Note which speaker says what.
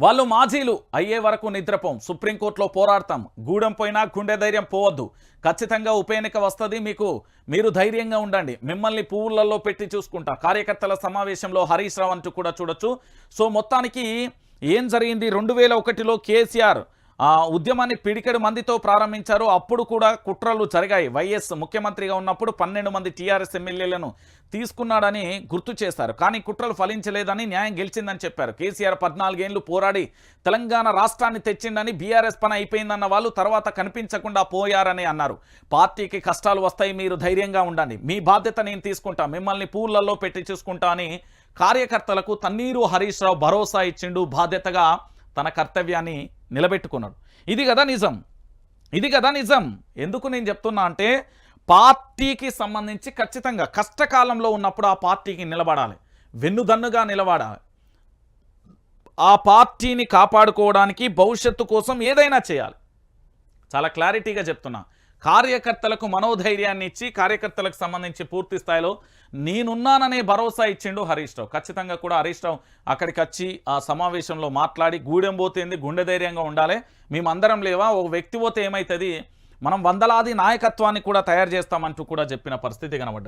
Speaker 1: వాళ్ళు మాజీలు. అయ్యే వరకు నిద్రపోం. సుప్రీంకోర్టులో పోరాడతాం. గూడెం పోయినా గుండె ధైర్యం పోవద్దు. ఖచ్చితంగా ఉప ఎన్నిక వస్తుంది మీకు. మీరు ధైర్యంగా ఉండండి. మిమ్మల్ని పువ్వులలో పెట్టి చూసుకుంటా. కార్యకర్తల సమావేశంలో హరీష్ రావు అంటూ కూడా చూడొచ్చు. సో మొత్తానికి ఏం జరిగింది? రెండు వేల ఒకటిలో కేసీఆర్ ఉద్యమాన్ని పిడికెడు మందితో ప్రారంభించారు. అప్పుడు కూడా కుట్రలు జరిగాయి. వైఎస్ ముఖ్యమంత్రిగా ఉన్నప్పుడు పన్నెండు మంది టీఆర్ఎస్ ఎమ్మెల్యేలను తీసుకున్నాడని గుర్తు చేశారు. కానీ కుట్రలు ఫలించలేదని న్యాయం గెలిచిందని చెప్పారు. కేసీఆర్ పద్నాలుగేళ్ళు పోరాడి తెలంగాణ రాష్ట్రాన్ని తెచ్చిండని బీఆర్ఎస్ పని అయిపోయిందన్న వాళ్ళు తర్వాత కనిపించకుండా పోయారని అన్నారు. పార్టీకి కష్టాలు వస్తాయి మీరు ధైర్యంగా ఉండండి. మీ బాధ్యత నేను తీసుకుంటా మిమ్మల్ని పూలల్లో పెట్టి చూసుకుంటా అని కార్యకర్తలకు తన్నీరు హరీష్ రావు భరోసా ఇచ్చిండు. బాధ్యతగా తన కర్తవ్యాన్ని నిలబెట్టుకున్నాడు. ఇది కదా నిజం. ఇది కదా నిజం. ఎందుకు నేను చెప్తున్నా అంటే పార్టీకి సంబంధించి ఖచ్చితంగా కష్టకాలంలో ఉన్నప్పుడు ఆ పార్టీకి నిలబడాలి. వెన్నుదన్నుగా నిలబడాలి. ఆ పార్టీని కాపాడుకోవడానికి భవిష్యత్తు కోసం ఏదైనా చేయాలి. చాలా క్లారిటీగా చెప్తున్నా. కార్యకర్తలకు మనోధైర్యాన్ని ఇచ్చి కార్యకర్తలకు సంబంధించి పూర్తి స్థాయిలో నేనున్నాననే భరోసా ఇచ్చిండు హరీష్ రావు. ఖచ్చితంగా కూడా హరీష్ రావు అక్కడికి వచ్చి ఆ సమావేశంలో మాట్లాడి గూడెం పోతేంది గుండె ధైర్యంగా ఉండాలి. మేమందరం లేవా? ఒక వ్యక్తి పోతే ఏమవుతుంది మనం వందలాది నాయకత్వాన్ని కూడా తయారు చేస్తామంటూ కూడా చెప్పిన పరిస్థితి కనబడ్డది.